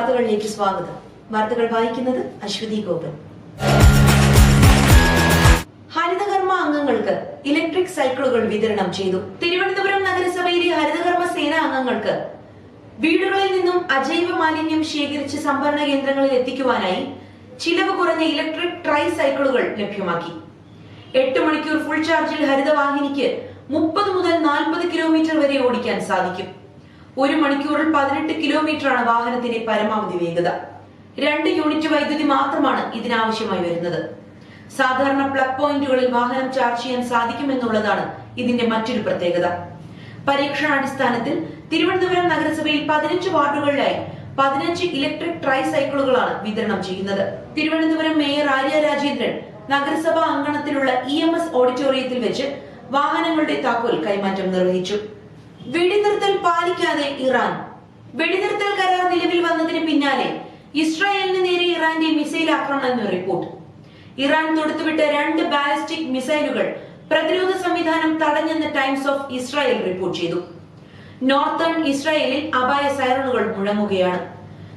വാർത്തകളിലേക്ക് സ്വാഗതം. വാർത്തകൾ വായിക്കുന്നത് അശ്വതി ഗോപൻ. ഹരിതകർമ്മ അംഗങ്ങൾക്ക് ഇലക്ട്രിക് സൈക്കിളുകൾ വിതരണം ചെയ്തു. തിരുവനന്തപുരം നഗരസഭയിലെ ഹരിതകർമ്മ സേന അംഗങ്ങൾക്ക് വീടുകളിൽ നിന്നും അജൈവ മാലിന്യം ശേഖരിച്ച് സംഭരണ കേന്ദ്രങ്ങളിൽ എത്തിക്കുവാനായി ചിലവ് കുറഞ്ഞ ഇലക്ട്രിക് ട്രൈ സൈക്കിളുകൾ ലഭ്യമാക്കി. എട്ട് മണിക്കൂർ ഫുൾ ചാർജിൽ ഹരിതവാഹിനിക്ക് മുപ്പത് മുതൽ നാൽപ്പത് കിലോമീറ്റർ വരെ ഓടിക്കാൻ സാധിക്കും. ഒരു മണിക്കൂറിൽ പതിനെട്ട് കിലോമീറ്ററാണ് വാഹനത്തിന്റെ പരമാവധി വേഗത. രണ്ട് യൂണിറ്റ് വൈദ്യുതി മാത്രമാണ് ഇതിനാവശ്യമായി വരുന്നത്. സാധാരണ പ്ലഗ് പോയിന്റുകളിൽ വാഹനം ചാർജ് ചെയ്യാൻ സാധിക്കുമെന്നുള്ളതാണ് ഇതിന്റെ മറ്റൊരു പ്രത്യേകത. പരീക്ഷണാടിസ്ഥാനത്തിൽ തിരുവനന്തപുരം നഗരസഭയിൽ പതിനഞ്ച് വാർഡുകളിലായി പതിനഞ്ച് ഇലക്ട്രിക് ട്രൈ സൈക്കിളുകളാണ് വിതരണം ചെയ്യുന്നത്. തിരുവനന്തപുരം മേയർ ആര്യ രാജേന്ദ്രൻ നഗരസഭാ അങ്കണത്തിലുള്ള ഇ എം എസ് ഓഡിറ്റോറിയത്തിൽ വെച്ച് വാഹനങ്ങളുടെ താക്കോൽ കൈമാറ്റം നിർവഹിച്ചു. വെടിനിർത്തൽ പാലിക്കാതെ ഇറാൻ. വെടിനിർത്തൽ കരാർ നിലവിൽ വന്നതിന് പിന്നാലെ ഇസ്രായേലിന് നേരെ ഇറാന്റെ മിസൈൽ ആക്രമണം എന്ന റിപ്പോർട്ട്. ഇറാൻ തൊടുത്തുവിട്ട രണ്ട് ബാലിസ്റ്റിക് മിസൈലുകൾ പ്രതിരോധ സംവിധാനം തടഞ്ഞെന്ന് ടൈംസ് ഓഫ് ഇസ്രായേൽ റിപ്പോർട്ട് ചെയ്തു. നോർത്തേൺ ഇസ്രായേലിൽ അപായ സൈറണുകൾ മുഴങ്ങുകയാണ്.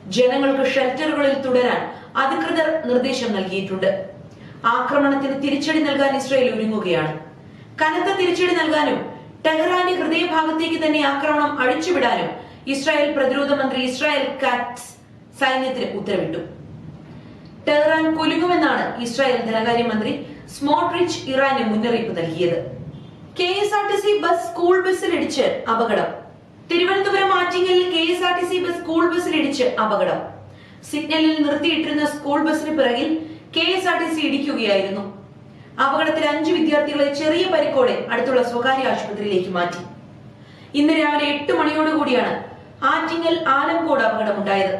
ജനങ്ങൾക്ക് ഷെൽട്ടറുകളിൽ തുടരാൻ അധികൃതർ നിർദ്ദേശം നൽകിയിട്ടുണ്ട്. ആക്രമണത്തിന് തിരിച്ചടി നൽകാൻ ഇസ്രായേൽ ഒരുങ്ങുകയാണ്. കനത്ത തിരിച്ചടി നൽകാനും ടെഹ്റാന്റെ ഹൃദയഭാഗത്തേക്ക് തന്നെ ആക്രമണം അഴിച്ചുവിടാനും ഇസ്രായേൽ പ്രതിരോധ മന്ത്രി ഇസ്രായേൽ കാറ്റ്സ് സൈന്യത്തിന് ഉത്തരവിട്ടു. ടെഹ്റാൻ കൊലുങ്ങുമെന്നാണ് ഇസ്രായേൽ ധനകാര്യമന്ത്രി സ്മോട്രിച്ച് ഇറാന് മുന്നറിയിപ്പ് നൽകിയത്. K S R T C bus school ബസ്സിലിടിച്ച് അപകടം. തിരുവനന്തപുരം ആറ്റിങ്ങലിൽ K S R T C bus school ബസ്സിലിടിച്ച് അപകടം. സിഗ്നലിൽ നിർത്തിയിട്ടിരുന്ന സ്കൂൾ ബസ്സിന് പിറകിൽ K S R T C ഇടിക്കുകയായിരുന്നു. അപകടത്തിൽ അഞ്ചു വിദ്യാർത്ഥികളെ ചെറിയ പരിക്കോടെ അടുത്തുള്ള സ്വകാര്യ ആശുപത്രിയിലേക്ക് മാറ്റി. ഇന്ന് രാവിലെ എട്ട് മണിയോടുകൂടിയാണ് ആറ്റിങ്ങൽ ആലംകോട് അപകടമുണ്ടായത്.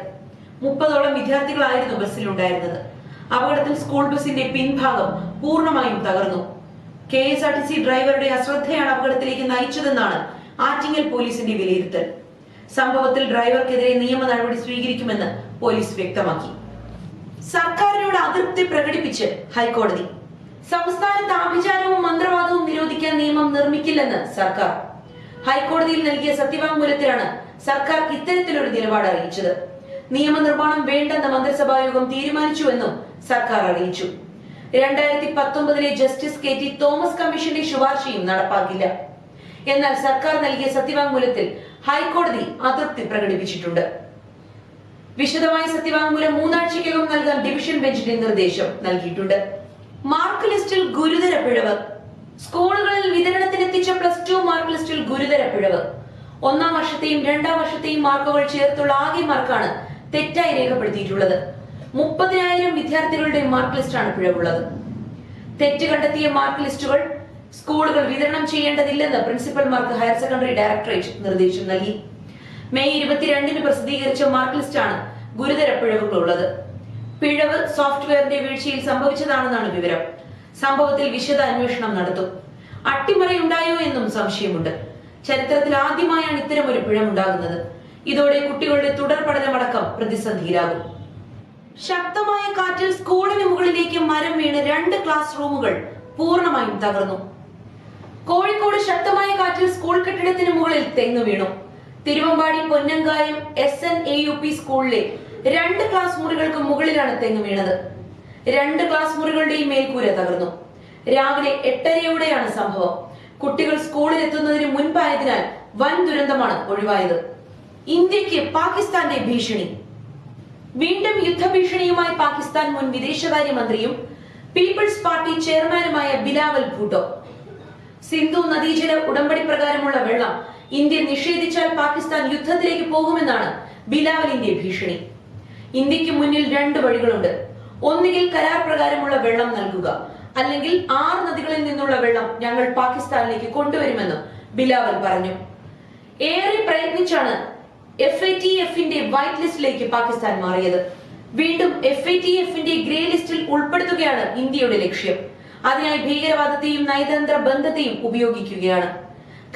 മുപ്പതോളം വിദ്യാർത്ഥികളായിരുന്നു ബസ്സിലുണ്ടായിരുന്നത്. അപകടത്തിൽ സ്കൂൾ ബസിന്റെ പിൻഭാഗം പൂർണമായും തകർന്നു. K S R T C ഡ്രൈവറുടെ അശ്രദ്ധയാണ് അപകടത്തിലേക്ക് നയിച്ചതെന്നാണ് ആറ്റിങ്ങൽ പോലീസിന്റെ വിലയിരുത്തൽ. സംഭവത്തിൽ ഡ്രൈവർക്കെതിരെ നിയമ നടപടി സ്വീകരിക്കുമെന്ന് പോലീസ് വ്യക്തമാക്കി. സർക്കാരിനോട് അതൃപ്തി പ്രകടിപ്പിച്ച് ഹൈക്കോടതി സംസ്ഥാനത്ത് ആഭിചാരവും മന്ത്രവാദവും നിരോധിക്കാൻ നിയമം നിർമ്മിക്കില്ലെന്ന് സർക്കാർ. ഹൈക്കോടതിയിൽ നൽകിയ സത്യവാങ്മൂലത്തിലാണ് സർക്കാർ ഇത്തരത്തിലൊരു നിലപാട് അറിയിച്ചത്. നിയമനിർമ്മാണം വേണ്ടെന്ന് മന്ത്രിസഭാ യോഗം തീരുമാനിച്ചുവെന്നും സർക്കാർ അറിയിച്ചു. രണ്ടായിരത്തി പത്തൊമ്പതിലെ ജസ്റ്റിസ് കെ ടി തോമസ് കമ്മീഷന്റെ ശുപാർശയും നടപ്പാക്കില്ല. എന്നാൽ സർക്കാർ നൽകിയ സത്യവാങ്മൂലത്തിൽ ഹൈക്കോടതി അതൃപ്തി പ്രകടിപ്പിച്ചിട്ടുണ്ട്. വിശദമായ സത്യവാങ്മൂലം മൂന്നാഴ്ചയ്ക്കകം നൽകാൻ ഡിവിഷൻ ബെഞ്ചിന്റെ നിർദ്ദേശം നൽകിയിട്ടുണ്ട്. മാർക്ക് ലിസ്റ്റിൽ ഗുരുതര പിഴവ് സ്കൂളുകളിൽ വിതരണത്തിനെത്തിച്ച പ്ലസ് ടു മാർക്ക് ലിസ്റ്റിൽ ഗുരുതര പിഴവ് ഒന്നാം വർഷത്തെയും രണ്ടാം വർഷത്തെയും മാർക്കുകൾ ചേർത്തുള്ള ആകെ മാർക്കാണ് തെറ്റായി രേഖപ്പെടുത്തിയിട്ടുള്ളത്. മുപ്പതിനായിരം വിദ്യാർത്ഥികളുടെ മാർക്ക് ലിസ്റ്റാണ് പിഴവുള്ളത്. തെറ്റ് കണ്ടെത്തിയ മാർക്ക് ലിസ്റ്റുകൾ സ്കൂളുകൾ വിതരണം ചെയ്യേണ്ടതില്ലെന്ന് പ്രിൻസിപ്പൽമാർക്ക് ഹയർ സെക്കൻഡറി ഡയറക്ടറേറ്റ് നിർദ്ദേശം നൽകി. മെയ് ഇരുപത്തിരണ്ടിന് പ്രസിദ്ധീകരിച്ച മാർക്ക് ലിസ്റ്റാണ് ഗുരുതര പിഴവുകളുള്ളത് പിഴവ് സോഫ്റ്റ്വെയറിന്റെ വീഴ്ചയിൽ സംഭവിച്ചതാണെന്നാണ് വിവരം. സംഭവത്തിൽ വിശദ അന്വേഷണം നടത്തും. അട്ടിമറിയുണ്ടായോ എന്നും സംശയമുണ്ട്. ചരിത്രത്തിൽ ആദ്യമായാണ് ഇത്തരം ഒരു പിഴമുണ്ടാകുന്നത് ഇതോടെ കുട്ടികളുടെ തുടർ പഠനമടക്കം പ്രതിസന്ധിയിലാകും. ശക്തമായ കാറ്റിൽ സ്കൂളിന് മുകളിലേക്ക് മരം വീണ് രണ്ട് ക്ലാസ് റൂമുകൾ പൂർണമായും തകർന്നു. കോഴിക്കോട് ശക്തമായ കാറ്റിൽ സ്കൂൾ കെട്ടിടത്തിന് മുകളിൽ തെങ്ങ് വീണു. Thiruvambady Ponnankayam S N A U P സ്കൂളിലെ രണ്ട് ക്ലാസ് മുറികൾക്ക് മുകളിലാണ് തെങ്ങ് വീണത്. രണ്ട് ക്ലാസ് മുറികളുടെയും മേൽക്കൂര തകർന്നു. രാവിലെ എട്ടരയോടെയാണ് സംഭവം. കുട്ടികൾ സ്കൂളിൽ എത്തുന്നതിന് മുൻപായതിനാൽ വൻ ദുരന്തമാണ് ഒഴിവായത്. ഇന്ത്യയ്ക്ക് പാകിസ്ഥാന്റെ ഭീഷണി. വീണ്ടും യുദ്ധഭീഷണിയുമായി പാകിസ്ഥാൻ മുൻ വിദേശകാര്യമന്ത്രിയും പീപ്പിൾസ് പാർട്ടി ചെയർമാനുമായ ബിലാവൽ ഭൂട്ടോ. സിന്ധു നദീജല ഉടമ്പടി പ്രകാരമുള്ള വെള്ളം ഇന്ത്യ നിഷേധിച്ചാൽ പാകിസ്ഥാൻ യുദ്ധത്തിലേക്ക് പോകുമെന്നാണ് ബിലാവലിന്റെ ഭീഷണി. ഇന്ത്യയ്ക്ക് മുന്നിൽ രണ്ട് വഴികളുണ്ട്. ഒന്നുകിൽ കരാർ പ്രകാരമുള്ള വെള്ളം നൽകുക അല്ലെങ്കിൽ ആറ് നദികളിൽ നിന്നുള്ള വെള്ളം ഞങ്ങൾ പാകിസ്ഥാനിലേക്ക് കൊണ്ടുവരുമെന്ന് ബിലാവൽ പറഞ്ഞു. ഏറെ പ്രയത്നിച്ചാണ് എഫ് ഐ ടി എഫിന്റെ വൈറ്റ് ലിസ്റ്റിലേക്ക് പാകിസ്ഥാൻ മാറിയത്. വീണ്ടും എഫ് ഐ ടി എഫിന്റെ ഗ്രേ ലിസ്റ്റിൽ ഉൾപ്പെടുത്തുകയാണ് ഇന്ത്യയുടെ ലക്ഷ്യം. അതിനായി ഭീകരവാദത്തെയും നയതന്ത്ര ബന്ധത്തെയും ഉപയോഗിക്കുകയാണ്.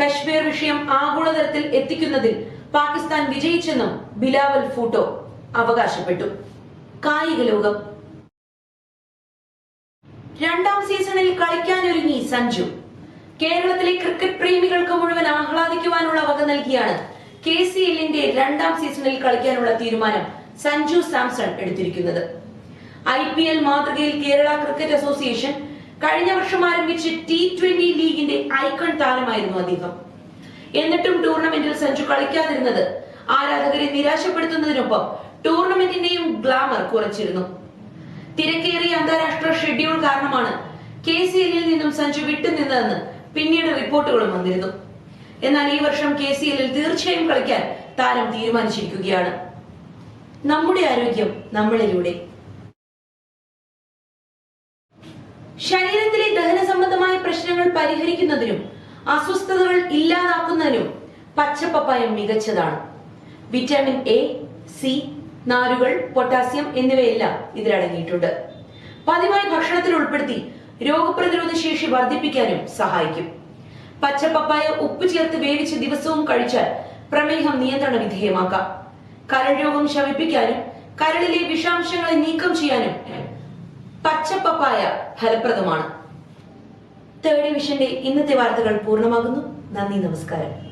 കശ്മീർ വിഷയം ആഗോളതലത്തിൽ എത്തിക്കുന്നതിൽ പാകിസ്ഥാൻ വിജയിച്ചെന്നും ബിലാവൽ ഫൂട്ടോ അവകാശപ്പെട്ടു. കായിക ലോകം. രണ്ടാം സീസണിൽ കളിക്കാനൊരുങ്ങി സഞ്ജു. കേരളത്തിലെ ക്രിക്കറ്റ് പ്രേമികൾക്ക് മുഴുവൻ ആഹ്ലാദിക്കുവാനുള്ള വക നൽകിയാണ് കെ സി എല്ലിന്റെ രണ്ടാം സീസണിൽ കളിക്കാനുള്ള തീരുമാനം സഞ്ജു സാംസൺ എടുത്തിരിക്കുന്നത്. ഐ പി എൽ മാതൃകയിൽ കേരള ക്രിക്കറ്റ് അസോസിയേഷൻ കഴിഞ്ഞ വർഷം ആരംഭിച്ച ടി ട്വന്റി ലീഗിന്റെ ഐക്കൺ താരമായിരുന്നു അദ്ദേഹം. എന്നിട്ടും ടൂർണമെന്റിൽ സഞ്ജു കളിക്കാതിരുന്നത് ആരാധകരെ നിരാശപ്പെടുത്തുന്നതിനൊപ്പം ടൂർണമെന്റിന്റെയും ഗ്ലാമർ കുറച്ചിരുന്നു. തിരക്കേറിയ അന്താരാഷ്ട്ര ഷെഡ്യൂൾ കാരണമാണ് കെ സി എല്ലിൽ നിന്നും സഞ്ജു വിട്ടുനിന്നതെന്ന് പിന്നീട് റിപ്പോർട്ടുകളും വന്നിരുന്നു. എന്നാൽ ഈ വർഷം കെ സി എല്ലിൽ തീർച്ചയായും കളിക്കാൻ താരം തീരുമാനിച്ചിരിക്കുകയാണ്. നമ്മുടെ ആരോഗ്യം നമ്മളിലൂടെ. ശരീരത്തിലെ ദഹന സംബന്ധമായ പ്രശ്നങ്ങൾ പരിഹരിക്കുന്നതിനും അസ്വസ്ഥതകൾ ഇല്ലാതാക്കുന്നതിനും പച്ചപ്പപ്പായം മികച്ചതാണ്. വിറ്റാമിൻ എ സി നാരുകൾ പൊട്ടാസ്യം എന്നിവയെല്ലാം ഇതിലടങ്ങിയിട്ടുണ്ട്. പതിവായി ഭക്ഷണത്തിൽ ഉൾപ്പെടുത്തി രോഗപ്രതിരോധ ശേഷി വർദ്ധിപ്പിക്കാനും സഹായിക്കും. പച്ചപ്പപ്പായ ഉപ്പ് ചേർത്ത് വേവിച്ച് ദിവസവും കഴിച്ചാൽ പ്രമേഹം നിയന്ത്രണ വിധേയമാക്കാം. കരൾ രോഗം ശമിപ്പിക്കാനും കരളിലെ വിഷാംശങ്ങളെ നീക്കം ചെയ്യാനും പച്ചപ്പപ്പായ ഫലപ്രദമാണ്. തേർഡ് ഡിവിഷന്റെ ഇന്നത്തെ വാർത്തകൾ പൂർണമാകുന്നു. നന്ദി നമസ്കാരം.